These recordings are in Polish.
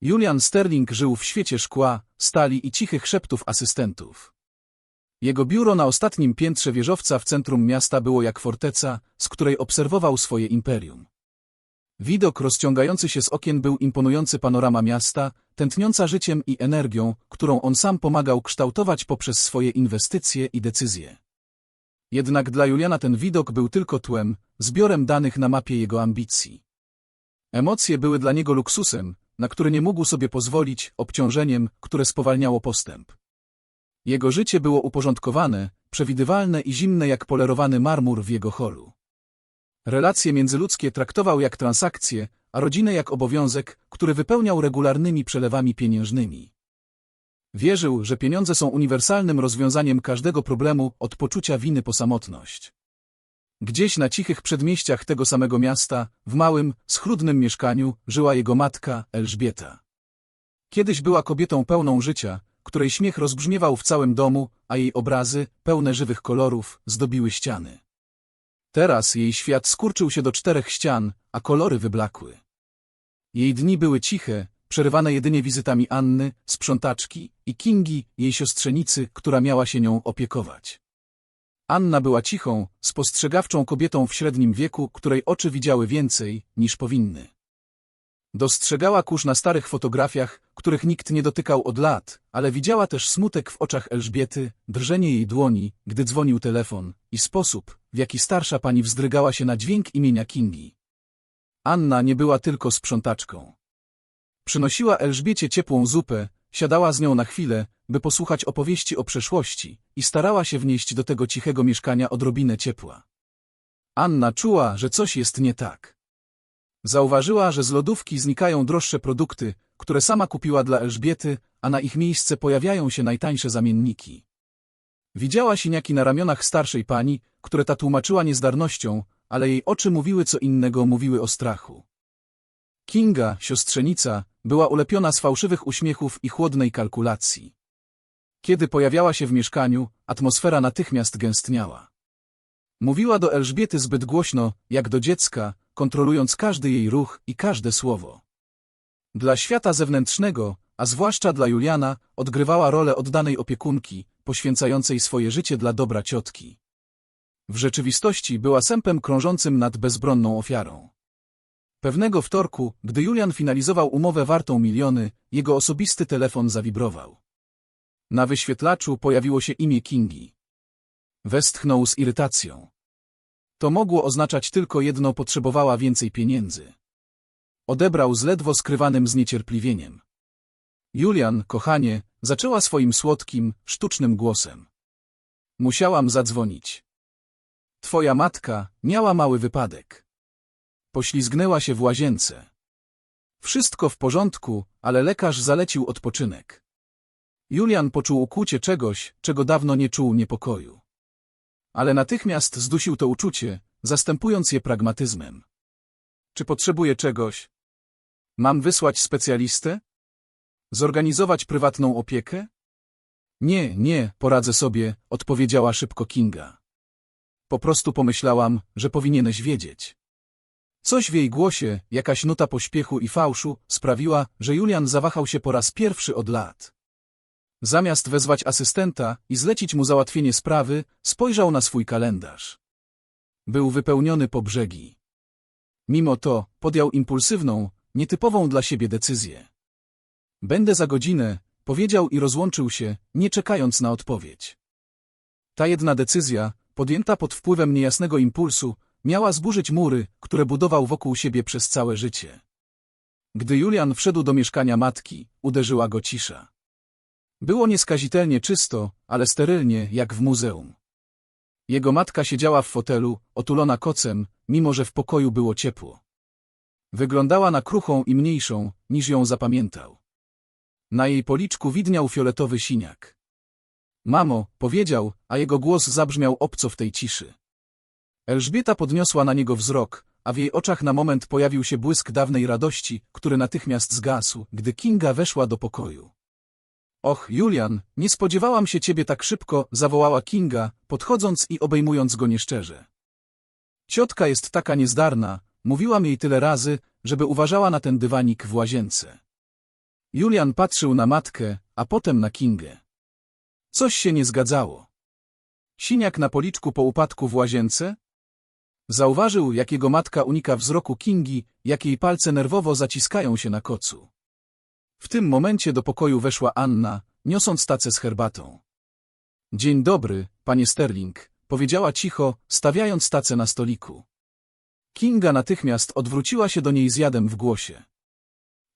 Julian Sterling żył w świecie szkła, stali i cichych szeptów asystentów. Jego biuro na ostatnim piętrze wieżowca w centrum miasta było jak forteca, z której obserwował swoje imperium. Widok rozciągający się z okien był imponujący panorama miasta, tętniąca życiem i energią, którą on sam pomagał kształtować poprzez swoje inwestycje i decyzje. Jednak dla Juliana ten widok był tylko tłem, zbiorem danych na mapie jego ambicji. Emocje były dla niego luksusem, na który nie mógł sobie pozwolić, obciążeniem, które spowalniało postęp. Jego życie było uporządkowane, przewidywalne i zimne jak polerowany marmur w jego holu. Relacje międzyludzkie traktował jak transakcje, a rodzinę jak obowiązek, który wypełniał regularnymi przelewami pieniężnymi. Wierzył, że pieniądze są uniwersalnym rozwiązaniem każdego problemu od poczucia winy po samotność. Gdzieś na cichych przedmieściach tego samego miasta, w małym, schludnym mieszkaniu, żyła jego matka, Elżbieta. Kiedyś była kobietą pełną życia, której śmiech rozbrzmiewał w całym domu, a jej obrazy, pełne żywych kolorów, zdobiły ściany. Teraz jej świat skurczył się do czterech ścian, a kolory wyblakły. Jej dni były ciche, przerywane jedynie wizytami Anny, sprzątaczki i Kingi, jej siostrzenicy, która miała się nią opiekować. Anna była cichą, spostrzegawczą kobietą w średnim wieku, której oczy widziały więcej, niż powinny. Dostrzegała kurz na starych fotografiach, których nikt nie dotykał od lat, ale widziała też smutek w oczach Elżbiety, drżenie jej dłoni, gdy dzwonił telefon i sposób, w jaki starsza pani wzdrygała się na dźwięk imienia Kingi. Anna nie była tylko sprzątaczką. Przynosiła Elżbiecie ciepłą zupę, siadała z nią na chwilę, by posłuchać opowieści o przeszłości i starała się wnieść do tego cichego mieszkania odrobinę ciepła. Anna czuła, że coś jest nie tak. Zauważyła, że z lodówki znikają droższe produkty, które sama kupiła dla Elżbiety, a na ich miejsce pojawiają się najtańsze zamienniki. Widziała siniaki na ramionach starszej pani, które ta tłumaczyła niezdarnością, ale jej oczy mówiły co innego, mówiły o strachu. Kinga, siostrzenica, była ulepiona z fałszywych uśmiechów i chłodnej kalkulacji. Kiedy pojawiała się w mieszkaniu, atmosfera natychmiast gęstniała. Mówiła do Elżbiety zbyt głośno, jak do dziecka, kontrolując każdy jej ruch i każde słowo. Dla świata zewnętrznego, a zwłaszcza dla Juliana, odgrywała rolę oddanej opiekunki, poświęcającej swoje życie dla dobra ciotki. W rzeczywistości była sępem krążącym nad bezbronną ofiarą. Pewnego wtorku, gdy Julian finalizował umowę wartą miliony, jego osobisty telefon zawibrował. Na wyświetlaczu pojawiło się imię Kingi. Westchnął z irytacją. To mogło oznaczać tylko jedno potrzebowała więcej pieniędzy. Odebrał z ledwo skrywanym zniecierpliwieniem. Julian, kochanie, zaczęła swoim słodkim, sztucznym głosem. Musiałam zadzwonić. Twoja matka miała mały wypadek. Poślizgnęła się w łazience. Wszystko w porządku, ale lekarz zalecił odpoczynek. Julian poczuł ukłucie czegoś, czego dawno nie czuł niepokoju. Ale natychmiast zdusił to uczucie, zastępując je pragmatyzmem. Czy potrzebuję czegoś? Mam wysłać specjalistę? Zorganizować prywatną opiekę? Nie, nie, poradzę sobie, odpowiedziała szybko Kinga. Po prostu pomyślałam, że powinieneś wiedzieć. Coś w jej głosie, jakaś nuta pośpiechu i fałszu, sprawiła, że Julian zawahał się po raz pierwszy od lat. Zamiast wezwać asystenta i zlecić mu załatwienie sprawy, spojrzał na swój kalendarz. Był wypełniony po brzegi. Mimo to podjął impulsywną, nietypową dla siebie decyzję. Będę za godzinę, powiedział i rozłączył się, nie czekając na odpowiedź. Ta jedna decyzja, podjęta pod wpływem niejasnego impulsu, miała zburzyć mury, które budował wokół siebie przez całe życie. Gdy Julian wszedł do mieszkania matki, uderzyła go cisza. Było nieskazitelnie czysto, ale sterylnie, jak w muzeum. Jego matka siedziała w fotelu, otulona kocem, mimo że w pokoju było ciepło. Wyglądała na kruchą i mniejszą, niż ją zapamiętał. Na jej policzku widniał fioletowy siniak. Mamo, powiedział, a jego głos zabrzmiał obco w tej ciszy. Elżbieta podniosła na niego wzrok, a w jej oczach na moment pojawił się błysk dawnej radości, który natychmiast zgasł, gdy Kinga weszła do pokoju. Och, Julian, nie spodziewałam się ciebie tak szybko, zawołała Kinga, podchodząc i obejmując go nieszczerze. Ciotka jest taka niezdarna, mówiłam jej tyle razy, żeby uważała na ten dywanik w łazience. Julian patrzył na matkę, a potem na Kingę. Coś się nie zgadzało. Siniak na policzku po upadku w łazience? Zauważył, jak jego matka unika wzroku Kingi, jak jej palce nerwowo zaciskają się na kocu. W tym momencie do pokoju weszła Anna, niosąc tacę z herbatą. Dzień dobry, panie Sterling, powiedziała cicho, stawiając tacę na stoliku. Kinga natychmiast odwróciła się do niej z jadem w głosie.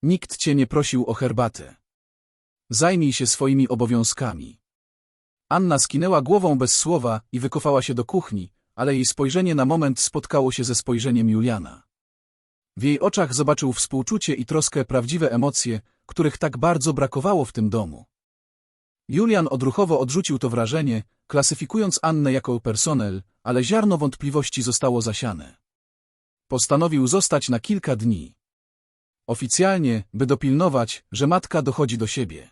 Nikt cię nie prosił o herbatę. Zajmij się swoimi obowiązkami. Anna skinęła głową bez słowa i wykofała się do kuchni, ale jej spojrzenie na moment spotkało się ze spojrzeniem Juliana. W jej oczach zobaczył współczucie i troskę prawdziwe emocje, których tak bardzo brakowało w tym domu. Julian odruchowo odrzucił to wrażenie, klasyfikując Annę jako personel, ale ziarno wątpliwości zostało zasiane. Postanowił zostać na kilka dni. Oficjalnie, by dopilnować, że matka dochodzi do siebie.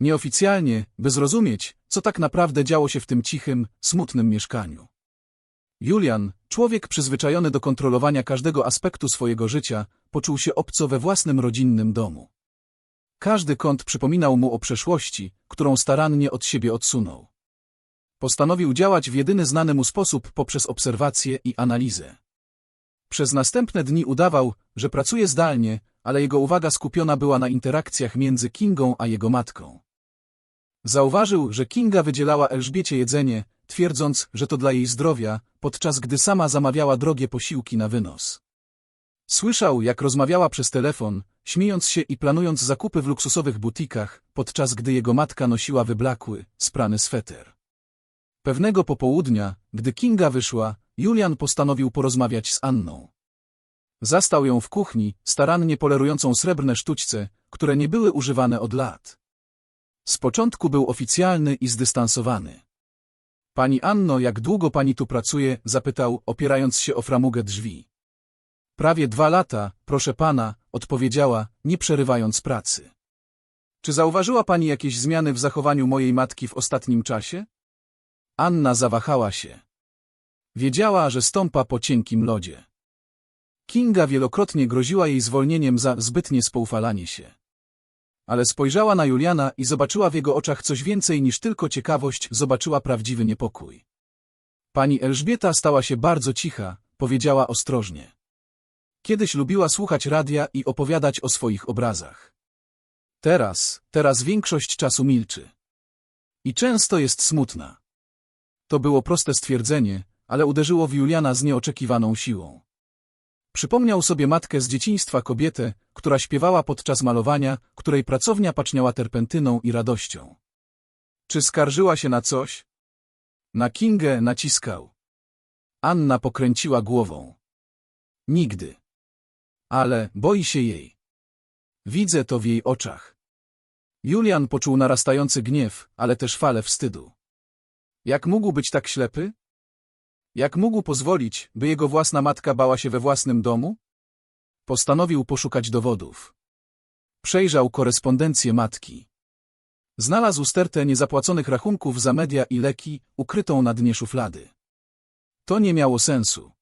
Nieoficjalnie, by zrozumieć, co tak naprawdę działo się w tym cichym, smutnym mieszkaniu. Julian, człowiek przyzwyczajony do kontrolowania każdego aspektu swojego życia, poczuł się obco we własnym rodzinnym domu. Każdy kąt przypominał mu o przeszłości, którą starannie od siebie odsunął. Postanowił działać w jedyny znany mu sposób poprzez obserwację i analizę. Przez następne dni udawał, że pracuje zdalnie, ale jego uwaga skupiona była na interakcjach między Kingą a jego matką. Zauważył, że Kinga wydzielała Elżbiecie jedzenie, twierdząc, że to dla jej zdrowia, podczas gdy sama zamawiała drogie posiłki na wynos. Słyszał, jak rozmawiała przez telefon, śmiejąc się i planując zakupy w luksusowych butikach, podczas gdy jego matka nosiła wyblakły, sprany sweter. Pewnego popołudnia, gdy Kinga wyszła, Julian postanowił porozmawiać z Anną. Zastał ją w kuchni, starannie polerującą srebrne sztućce, które nie były używane od lat. Z początku był oficjalny i zdystansowany. Pani Anno, jak długo pani tu pracuje? zapytał, opierając się o framugę drzwi. Prawie dwa lata, proszę pana, odpowiedziała, nie przerywając pracy. Czy zauważyła pani jakieś zmiany w zachowaniu mojej matki w ostatnim czasie? Anna zawahała się. Wiedziała, że stąpa po cienkim lodzie. Kinga wielokrotnie groziła jej zwolnieniem za zbytnie spoufalanie się. Ale spojrzała na Juliana i zobaczyła w jego oczach coś więcej niż tylko ciekawość, zobaczyła prawdziwy niepokój. Pani Elżbieta stała się bardzo cicha, powiedziała ostrożnie. Kiedyś lubiła słuchać radia i opowiadać o swoich obrazach. Teraz, teraz większość czasu milczy. I często jest smutna. To było proste stwierdzenie, ale uderzyło w Juliana z nieoczekiwaną siłą. Przypomniał sobie matkę z dzieciństwa kobietę, która śpiewała podczas malowania, której pracownia paczniała terpentyną i radością. Czy skarżyła się na coś? Na Kingę naciskał. Anna pokręciła głową. Nigdy. Ale boi się jej. Widzę to w jej oczach. Julian poczuł narastający gniew, ale też falę wstydu. Jak mógł być tak ślepy? Jak mógł pozwolić, by jego własna matka bała się we własnym domu? Postanowił poszukać dowodów. Przejrzał korespondencję matki. Znalazł stertę niezapłaconych rachunków za media i leki, ukrytą na dnie szuflady. To nie miało sensu.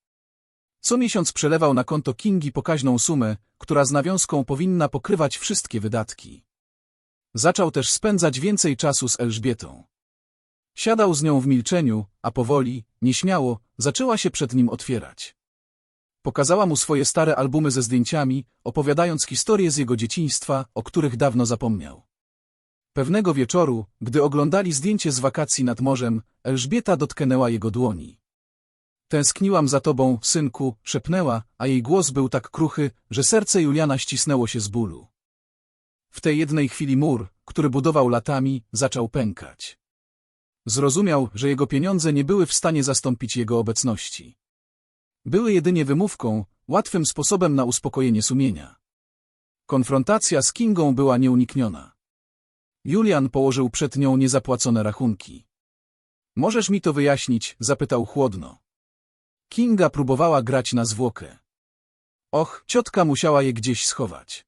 Co miesiąc przelewał na konto Kingi pokaźną sumę, która z nawiązką powinna pokrywać wszystkie wydatki. Zaczął też spędzać więcej czasu z Elżbietą. Siadał z nią w milczeniu, a powoli, nieśmiało, zaczęła się przed nim otwierać. Pokazała mu swoje stare albumy ze zdjęciami, opowiadając historie z jego dzieciństwa, o których dawno zapomniał. Pewnego wieczoru, gdy oglądali zdjęcie z wakacji nad morzem, Elżbieta dotknęła jego dłoni. Tęskniłam za tobą, synku, szepnęła, a jej głos był tak kruchy, że serce Juliana ścisnęło się z bólu. W tej jednej chwili mur, który budował latami, zaczął pękać. Zrozumiał, że jego pieniądze nie były w stanie zastąpić jego obecności. Były jedynie wymówką, łatwym sposobem na uspokojenie sumienia. Konfrontacja z Kingą była nieunikniona. Julian położył przed nią niezapłacone rachunki. Możesz mi to wyjaśnić? zapytał chłodno. Kinga próbowała grać na zwłokę. Och, ciotka musiała je gdzieś schować.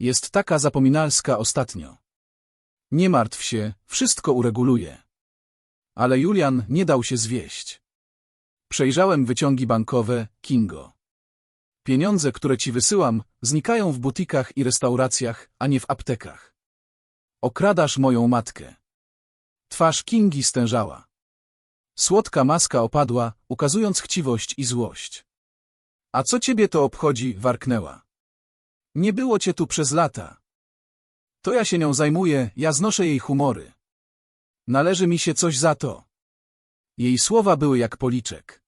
Jest taka zapominalska ostatnio. Nie martw się, wszystko ureguluje. Ale Julian nie dał się zwieść. Przejrzałem wyciągi bankowe, Kingo. Pieniądze, które ci wysyłam, znikają w butikach i restauracjach, a nie w aptekach. Okradasz moją matkę. Twarz Kingi stężała. Słodka maska opadła, ukazując chciwość i złość. A co ciebie to obchodzi, warknęła. Nie było cię tu przez lata. To ja się nią zajmuję, ja znoszę jej humory. Należy mi się coś za to. Jej słowa były jak policzek.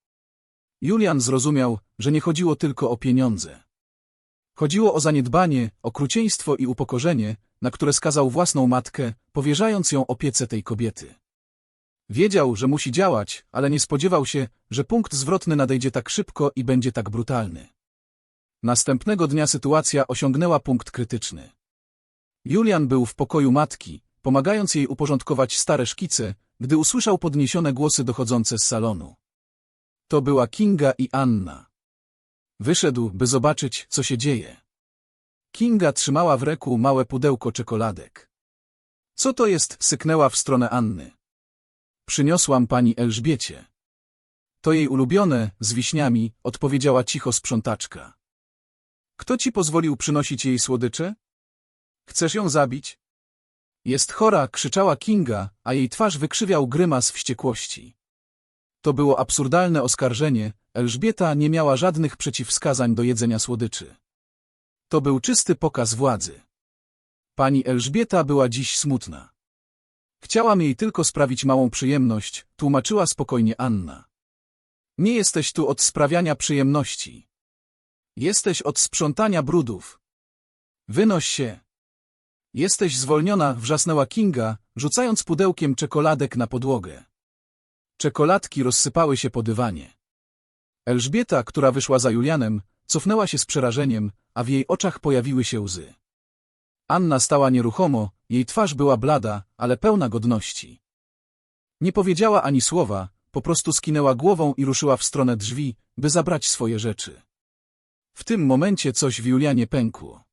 Julian zrozumiał, że nie chodziło tylko o pieniądze. Chodziło o zaniedbanie, okrucieństwo i upokorzenie, na które skazał własną matkę, powierzając ją opiece tej kobiety. Wiedział, że musi działać, ale nie spodziewał się, że punkt zwrotny nadejdzie tak szybko i będzie tak brutalny. Następnego dnia sytuacja osiągnęła punkt krytyczny. Julian był w pokoju matki, pomagając jej uporządkować stare szkice, gdy usłyszał podniesione głosy dochodzące z salonu. To była Kinga i Anna. Wyszedł, by zobaczyć, co się dzieje. Kinga trzymała w ręku małe pudełko czekoladek. Co to jest? syknęła w stronę Anny. Przyniosłam pani Elżbiecie. To jej ulubione, z wiśniami, odpowiedziała cicho sprzątaczka. Kto ci pozwolił przynosić jej słodycze? Chcesz ją zabić? Jest chora, krzyczała Kinga, a jej twarz wykrzywiał grymas wściekłości. To było absurdalne oskarżenie, Elżbieta nie miała żadnych przeciwwskazań do jedzenia słodyczy. To był czysty pokaz władzy. Pani Elżbieta była dziś smutna. Chciałam jej tylko sprawić małą przyjemność, tłumaczyła spokojnie Anna. Nie jesteś tu od sprawiania przyjemności. Jesteś od sprzątania brudów. Wynoś się. Jesteś zwolniona, wrzasnęła Kinga, rzucając pudełkiem czekoladek na podłogę. Czekoladki rozsypały się po dywanie. Elżbieta, która wyszła za Julianem, cofnęła się z przerażeniem, a w jej oczach pojawiły się łzy. Anna stała nieruchomo, jej twarz była blada, ale pełna godności. Nie powiedziała ani słowa, po prostu skinęła głową i ruszyła w stronę drzwi, by zabrać swoje rzeczy. W tym momencie coś w Julianie pękło.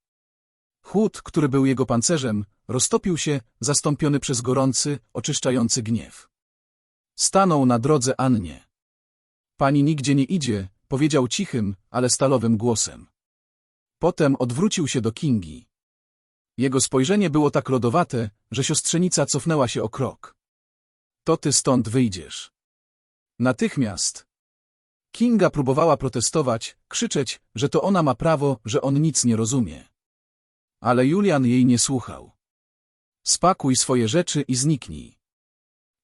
Chłód, który był jego pancerzem, roztopił się, zastąpiony przez gorący, oczyszczający gniew. Stanął na drodze Annie. Pani nigdzie nie idzie, powiedział cichym, ale stalowym głosem. Potem odwrócił się do Kingi. Jego spojrzenie było tak lodowate, że siostrzenica cofnęła się o krok. To ty stąd wyjdziesz. Natychmiast. Kinga próbowała protestować, krzyczeć, że to ona ma prawo, że on nic nie rozumie. Ale Julian jej nie słuchał. Spakuj swoje rzeczy i zniknij.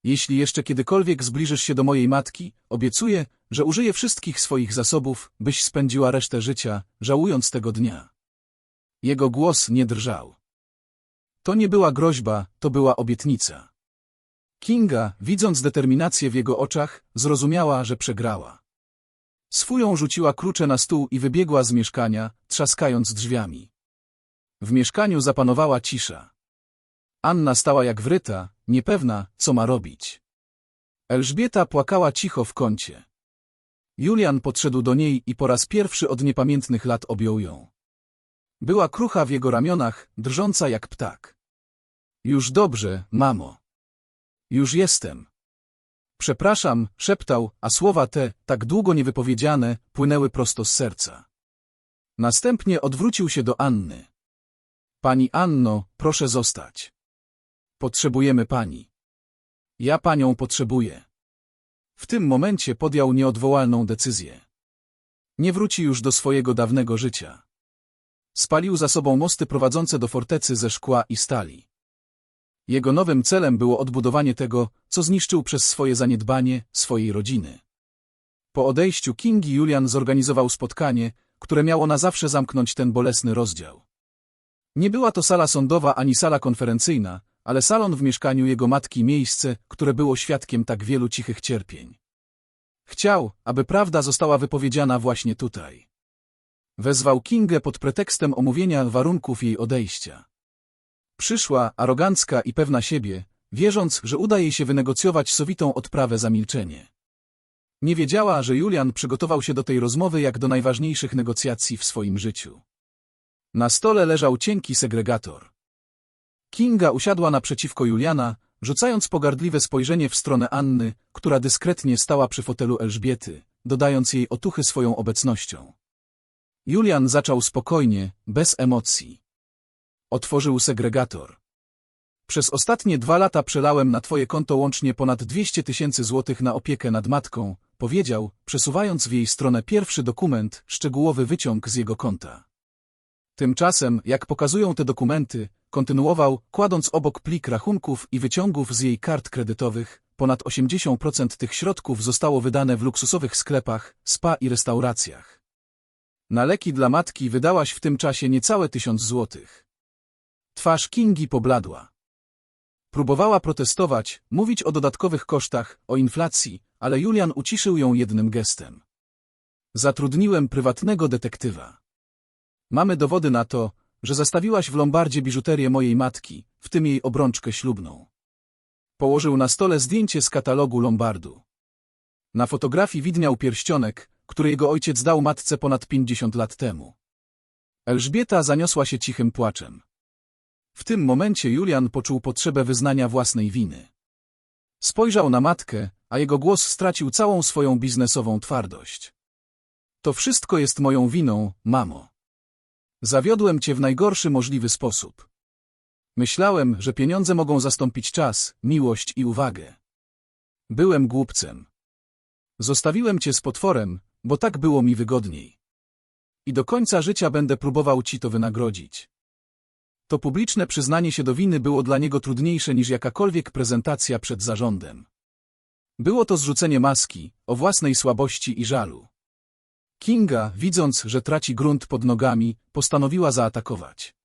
Jeśli jeszcze kiedykolwiek zbliżysz się do mojej matki, obiecuję, że użyję wszystkich swoich zasobów, byś spędziła resztę życia, żałując tego dnia. Jego głos nie drżał. To nie była groźba, to była obietnica. Kinga, widząc determinację w jego oczach, zrozumiała, że przegrała. Swóją rzuciła klucze na stół i wybiegła z mieszkania, trzaskając drzwiami. W mieszkaniu zapanowała cisza. Anna stała jak wryta, niepewna, co ma robić. Elżbieta płakała cicho w kącie. Julian podszedł do niej i po raz pierwszy od niepamiętnych lat objął ją. Była krucha w jego ramionach, drżąca jak ptak. Już dobrze, mamo. Już jestem. Przepraszam, szeptał, a słowa te, tak długo niewypowiedziane, płynęły prosto z serca. Następnie odwrócił się do Anny. Pani Anno, proszę zostać. Potrzebujemy pani. Ja panią potrzebuję. W tym momencie podjął nieodwołalną decyzję. Nie wróci już do swojego dawnego życia. Spalił za sobą mosty prowadzące do fortecy ze szkła i stali. Jego nowym celem było odbudowanie tego, co zniszczył przez swoje zaniedbanie, swojej rodziny. Po odejściu Kingi Julian zorganizował spotkanie, które miało na zawsze zamknąć ten bolesny rozdział. Nie była to sala sądowa ani sala konferencyjna, ale salon w mieszkaniu jego matki miejsce, które było świadkiem tak wielu cichych cierpień. Chciał, aby prawda została wypowiedziana właśnie tutaj. Wezwał Kingę pod pretekstem omówienia warunków jej odejścia. Przyszła, arogancka i pewna siebie, wierząc, że uda jej się wynegocjować sowitą odprawę za milczenie. Nie wiedziała, że Julian przygotował się do tej rozmowy jak do najważniejszych negocjacji w swoim życiu. Na stole leżał cienki segregator. Kinga usiadła naprzeciwko Juliana, rzucając pogardliwe spojrzenie w stronę Anny, która dyskretnie stała przy fotelu Elżbiety, dodając jej otuchy swoją obecnością. Julian zaczął spokojnie, bez emocji. Otworzył segregator. Przez ostatnie dwa lata przelałem na twoje konto łącznie ponad 200 tysięcy złotych na opiekę nad matką, powiedział, przesuwając w jej stronę pierwszy dokument, szczegółowy wyciąg z jego konta. Tymczasem, jak pokazują te dokumenty, kontynuował, kładąc obok plik rachunków i wyciągów z jej kart kredytowych, ponad 80% tych środków zostało wydane w luksusowych sklepach, spa i restauracjach. Na leki dla matki wydałaś w tym czasie niecałe tysiąc złotych. Twarz Kingi pobladła. Próbowała protestować, mówić o dodatkowych kosztach, o inflacji, ale Julian uciszył ją jednym gestem. Zatrudniłem prywatnego detektywa. Mamy dowody na to, że zastawiłaś w lombardzie biżuterię mojej matki, w tym jej obrączkę ślubną. Położył na stole zdjęcie z katalogu lombardu. Na fotografii widniał pierścionek, który jego ojciec dał matce ponad 50 lat temu. Elżbieta zaniosła się cichym płaczem. W tym momencie Julian poczuł potrzebę wyznania własnej winy. Spojrzał na matkę, a jego głos stracił całą swoją biznesową twardość. To wszystko jest moją winą, mamo. Zawiodłem cię w najgorszy możliwy sposób. Myślałem, że pieniądze mogą zastąpić czas, miłość i uwagę. Byłem głupcem. Zostawiłem cię z potworem, bo tak było mi wygodniej. I do końca życia będę próbował ci to wynagrodzić. To publiczne przyznanie się do winy było dla niego trudniejsze niż jakakolwiek prezentacja przed zarządem. Było to zrzucenie maski, o własnej słabości i żalu. Kinga, widząc, że traci grunt pod nogami, postanowiła zaatakować.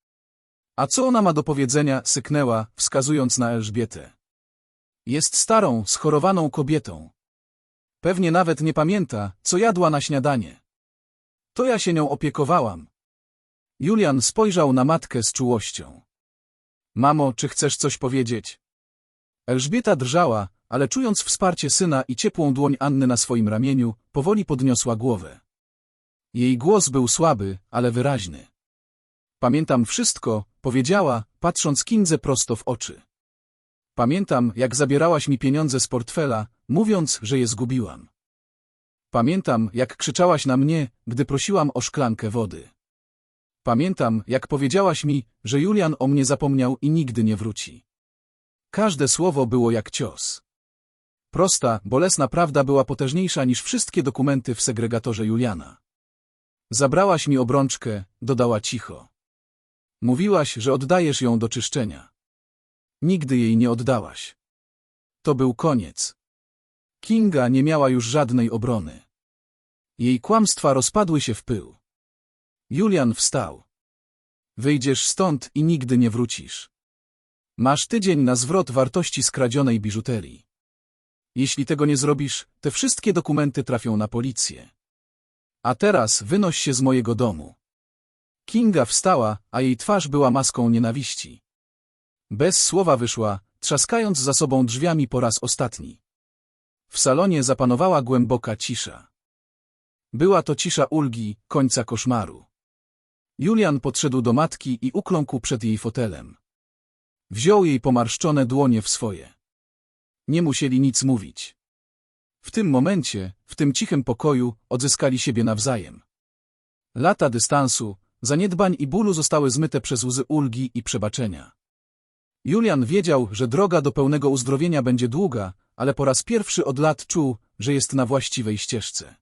A co ona ma do powiedzenia, syknęła, wskazując na Elżbietę. Jest starą, schorowaną kobietą. Pewnie nawet nie pamięta, co jadła na śniadanie. To ja się nią opiekowałam. Julian spojrzał na matkę z czułością. Mamo, czy chcesz coś powiedzieć? Elżbieta drżała, ale czując wsparcie syna i ciepłą dłoń Anny na swoim ramieniu, powoli podniosła głowę. Jej głos był słaby, ale wyraźny. Pamiętam wszystko, powiedziała, patrząc Kindze prosto w oczy. Pamiętam, jak zabierałaś mi pieniądze z portfela, mówiąc, że je zgubiłam. Pamiętam, jak krzyczałaś na mnie, gdy prosiłam o szklankę wody. Pamiętam, jak powiedziałaś mi, że Julian o mnie zapomniał i nigdy nie wróci. Każde słowo było jak cios. Prosta, bolesna prawda była potężniejsza niż wszystkie dokumenty w segregatorze Juliana. Zabrałaś mi obrączkę, dodała cicho. Mówiłaś, że oddajesz ją do czyszczenia. Nigdy jej nie oddałaś. To był koniec. Kinga nie miała już żadnej obrony. Jej kłamstwa rozpadły się w pył. Julian wstał. Wyjdziesz stąd i nigdy nie wrócisz. Masz tydzień na zwrot wartości skradzionej biżuterii. Jeśli tego nie zrobisz, te wszystkie dokumenty trafią na policję. A teraz wynoś się z mojego domu. Kinga wstała, a jej twarz była maską nienawiści. Bez słowa wyszła, trzaskając za sobą drzwiami po raz ostatni. W salonie zapanowała głęboka cisza. Była to cisza ulgi, końca koszmaru. Julian podszedł do matki i ukląkł przed jej fotelem. Wziął jej pomarszczone dłonie w swoje. Nie musieli nic mówić. W tym momencie, w tym cichym pokoju, odzyskali siebie nawzajem. Lata dystansu, zaniedbań i bólu zostały zmyte przez łzy ulgi i przebaczenia. Julian wiedział, że droga do pełnego uzdrowienia będzie długa, ale po raz pierwszy od lat czuł, że jest na właściwej ścieżce.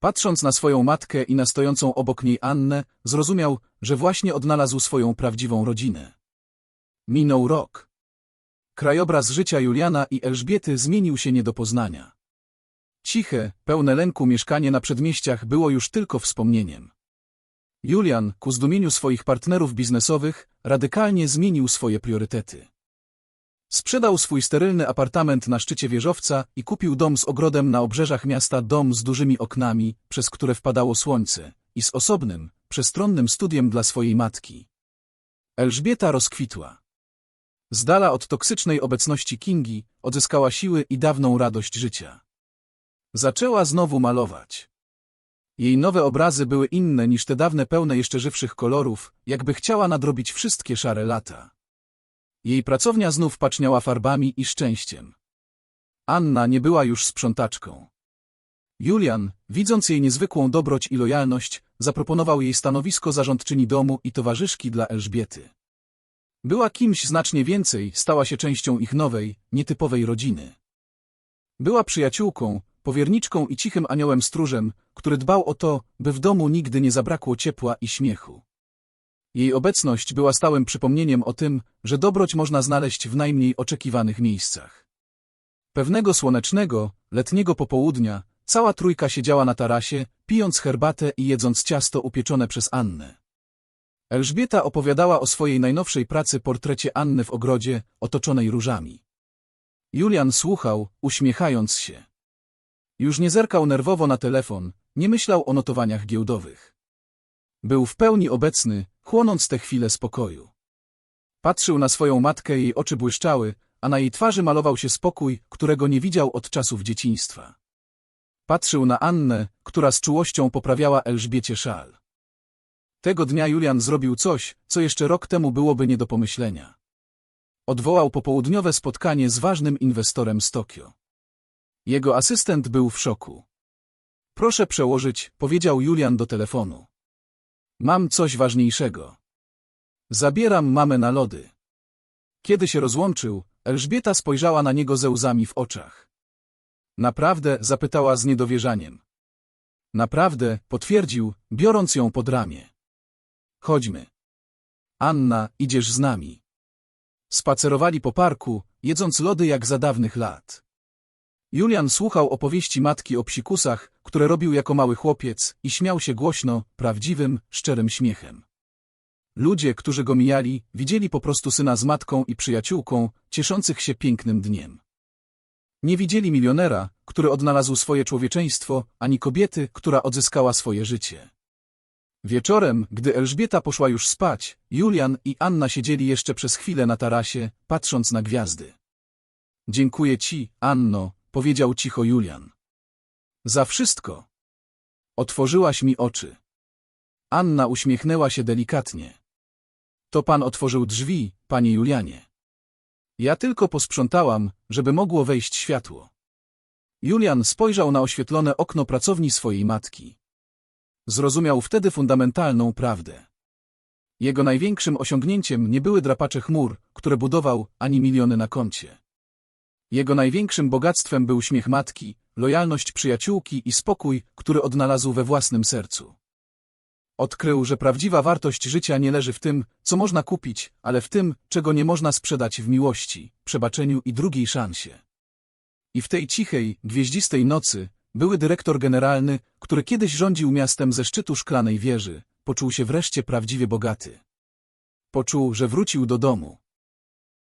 Patrząc na swoją matkę i na stojącą obok niej Annę, zrozumiał, że właśnie odnalazł swoją prawdziwą rodzinę. Minął rok. Krajobraz życia Juliana i Elżbiety zmienił się nie do poznania. Ciche, pełne lęku mieszkanie na przedmieściach było już tylko wspomnieniem. Julian, ku zdumieniu swoich partnerów biznesowych, radykalnie zmienił swoje priorytety. Sprzedał swój sterylny apartament na szczycie wieżowca i kupił dom z ogrodem na obrzeżach miasta, dom z dużymi oknami, przez które wpadało słońce, i z osobnym, przestronnym studiem dla swojej matki. Elżbieta rozkwitła. Z dala od toksycznej obecności Kingi odzyskała siły i dawną radość życia. Zaczęła znowu malować. Jej nowe obrazy były inne niż te dawne pełne jeszcze żywszych kolorów, jakby chciała nadrobić wszystkie szare lata. Jej pracownia znów paczniała farbami i szczęściem. Anna nie była już sprzątaczką. Julian, widząc jej niezwykłą dobroć i lojalność, zaproponował jej stanowisko zarządczyni domu i towarzyszki dla Elżbiety. Była kimś znacznie więcej, stała się częścią ich nowej, nietypowej rodziny. Była przyjaciółką, powierniczką i cichym aniołem stróżem, który dbał o to, by w domu nigdy nie zabrakło ciepła i śmiechu. Jej obecność była stałym przypomnieniem o tym, że dobroć można znaleźć w najmniej oczekiwanych miejscach. Pewnego słonecznego, letniego popołudnia cała trójka siedziała na tarasie, pijąc herbatę i jedząc ciasto upieczone przez Annę. Elżbieta opowiadała o swojej najnowszej pracy portrecie Anny w ogrodzie, otoczonej różami. Julian słuchał, uśmiechając się. Już nie zerkał nerwowo na telefon, nie myślał o notowaniach giełdowych. Był w pełni obecny, chłonąc tę chwilę spokoju. Patrzył na swoją matkę, jej oczy błyszczały, a na jej twarzy malował się spokój, którego nie widział od czasów dzieciństwa. Patrzył na Annę, która z czułością poprawiała Elżbiecie szal. Tego dnia Julian zrobił coś, co jeszcze rok temu byłoby nie do pomyślenia. Odwołał popołudniowe spotkanie z ważnym inwestorem z Tokio. Jego asystent był w szoku. Proszę przełożyć, powiedział Julian do telefonu. Mam coś ważniejszego. Zabieram mamę na lody. Kiedy się rozłączył, Elżbieta spojrzała na niego ze łzami w oczach. Naprawdę? zapytała z niedowierzaniem. Naprawdę, potwierdził, biorąc ją pod ramię. Chodźmy. Anna, idziesz z nami. Spacerowali po parku, jedząc lody jak za dawnych lat. Julian słuchał opowieści matki o psikusach, które robił jako mały chłopiec i śmiał się głośno, prawdziwym, szczerym śmiechem. Ludzie, którzy go mijali, widzieli po prostu syna z matką i przyjaciółką, cieszących się pięknym dniem. Nie widzieli milionera, który odnalazł swoje człowieczeństwo, ani kobiety, która odzyskała swoje życie. Wieczorem, gdy Elżbieta poszła już spać, Julian i Anna siedzieli jeszcze przez chwilę na tarasie, patrząc na gwiazdy. Dziękuję ci, Anno, powiedział cicho Julian. Za wszystko. Otworzyłaś mi oczy. Anna uśmiechnęła się delikatnie. To pan otworzył drzwi, panie Julianie. Ja tylko posprzątałam, żeby mogło wejść światło. Julian spojrzał na oświetlone okno pracowni swojej matki. Zrozumiał wtedy fundamentalną prawdę. Jego największym osiągnięciem nie były drapacze chmur, które budował, ani miliony na koncie. Jego największym bogactwem był śmiech matki, lojalność przyjaciółki i spokój, który odnalazł we własnym sercu. Odkrył, że prawdziwa wartość życia nie leży w tym, co można kupić, ale w tym, czego nie można sprzedać w miłości, przebaczeniu i drugiej szansie. I w tej cichej, gwieździstej nocy, były dyrektor generalny, który kiedyś rządził miastem ze szczytu szklanej wieży, poczuł się wreszcie prawdziwie bogaty. Poczuł, że wrócił do domu.